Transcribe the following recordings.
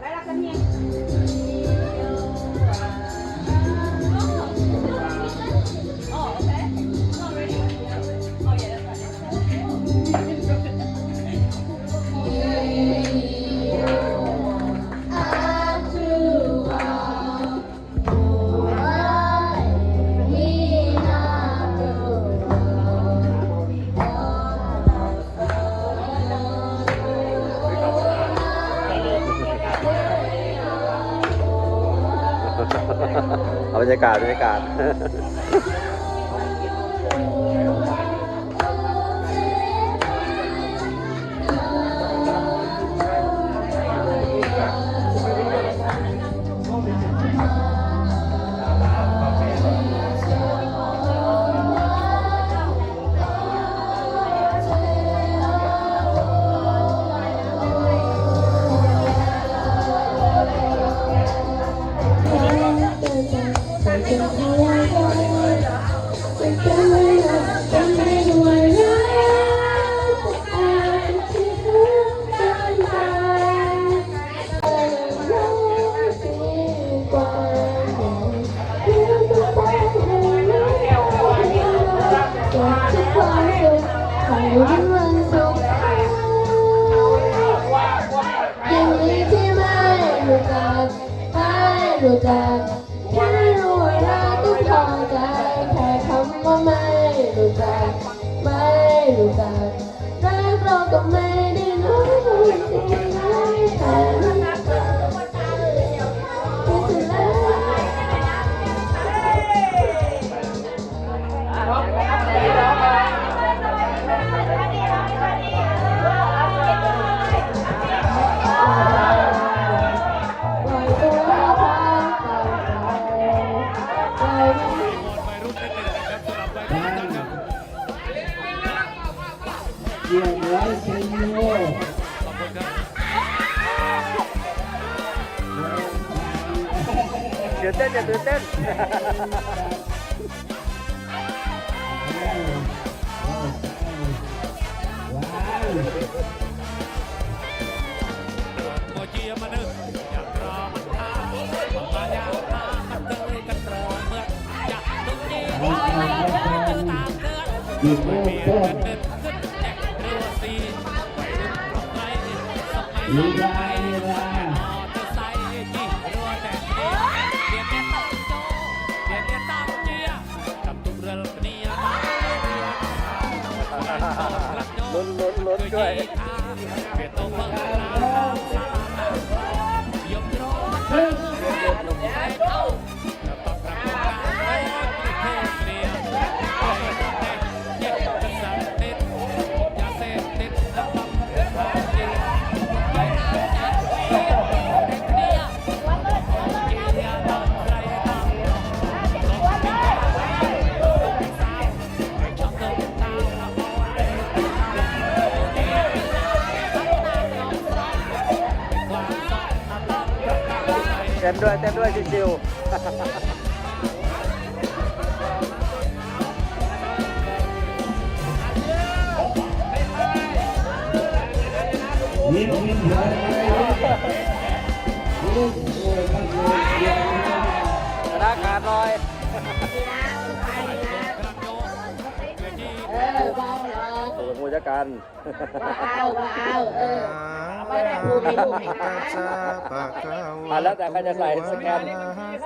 ได้ล่ะ บรรยากาศบรรยากาศ กเราก็ไม่ได้รู้จริงไห เรียบร้อยเซนโยเดี๋ยวเต้นอย่าตื่นเต้นโมจีมานึกอยากรอมันทาบอกมาอยากทามันเตยกันรอเมื่ออยากตุ้งจีไว้เจอตามเกิดหยุดโลกเปลี่ยโต้น ร์ไซค์ที่แต่เดียวเปลี่ยนเป็นตั้งโจเปลี่ยนเป็นตั้งเจียกับทุกเรือเนียมาลุ้นลุ้นลุ้นด้วย ต้นด้วยเต้นด้วยชิวยิ้มยิ้มเลยยิ้มโอ้ยมันเลยเยี่ยมเลยๆชนะขาดลอยเออเบาเหรอสูงผู้จัการเอาเอาเออ ไม่ได้พูดไม่ถูกไม่ได้อะแล้วแต่ใครจะใส่สแกน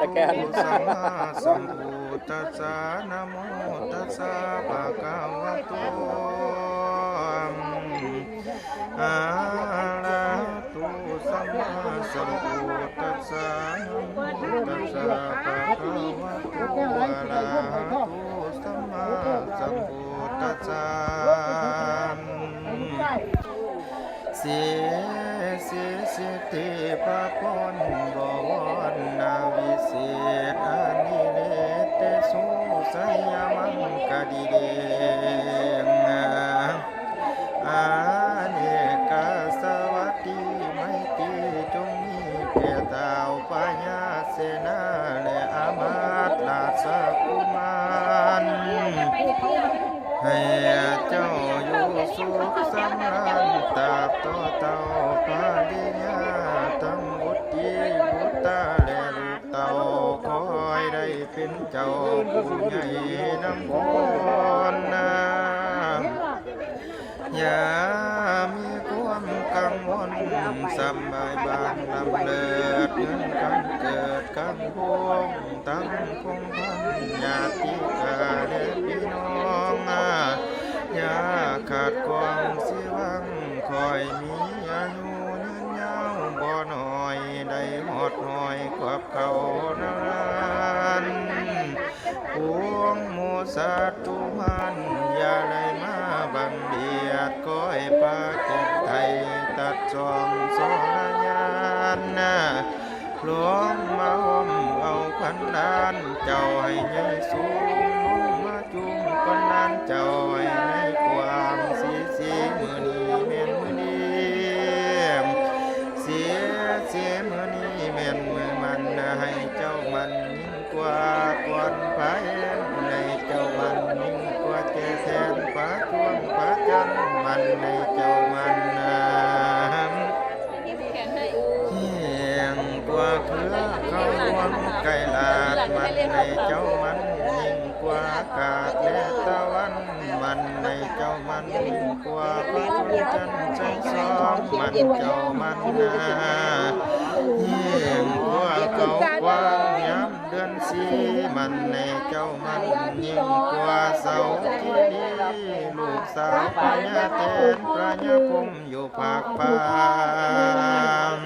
สแกน สัมมาสัมพุทธัสสะนะโมตัสสะภะคะวะโตอะระหะโตสัมมาสัมพุทธัสสะนะโมตัสสะภะคะวะโตอะระหะโตสัมมาสัมพุทธัสสะ สียเสียเสียติปะปนบวรนาวิเศษอานิเลเตสุสยามังกดีเด เป็นเจ้าผู้ใหญ่น้ำคนนาอย่ามีความกังวลสบายบานลำเลิดเงินกันเกิดกันพวงตั้งคงพันญาติกาและพี่น้องอาอย่าขาดความสิวังคอยมีอายุยืนยาวบ่หน้อยได้หอดหอยกวบเขานา สัตว์ทุมันอย่าได้มาบังเบียดก้อยปาเก็บไทยตัดจอมสรญานนะหลวงมาห่มเอาพันดานเจ้าให้ใหญ่สูง มันในเจ้ามันน้ำเฮียงกว่าเครือเขาวังไก่ลาดมันในเจ้ามันยิ่งกว่าอากาศและตะวันมันในเจ้ามันยิ่งกว่าพระจันทร์ใจสองมันเจ้ามันนาเฮียงกว่าเขากว้างย้ำ ดือนสีมันในเจ้ามันยิ่งกว่าเสาที่ดีลูกสาวพญญาเตนพระยาคมอยู่ภาคปาง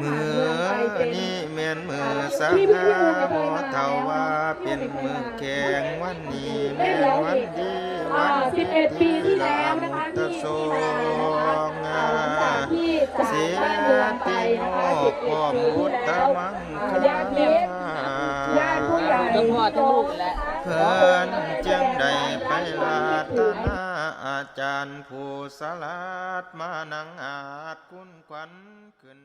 มือนี้แม่นมือสังหาหมอเทาว่าเป็นมือแข่งวันนี้แม่นวันดีวันดี11ปีที่แล้วนะคะตะที่โซงาที่ จากเสียบ้านเมืองไปติโมนะคะกพร้อมบุตรมังคญาติมิตรญาติผู้ใหญ่เพิ่นจึงได้ไปลาตนาอาจารย์ผู้สลาดมานังอาจคุณขวัญขึ้น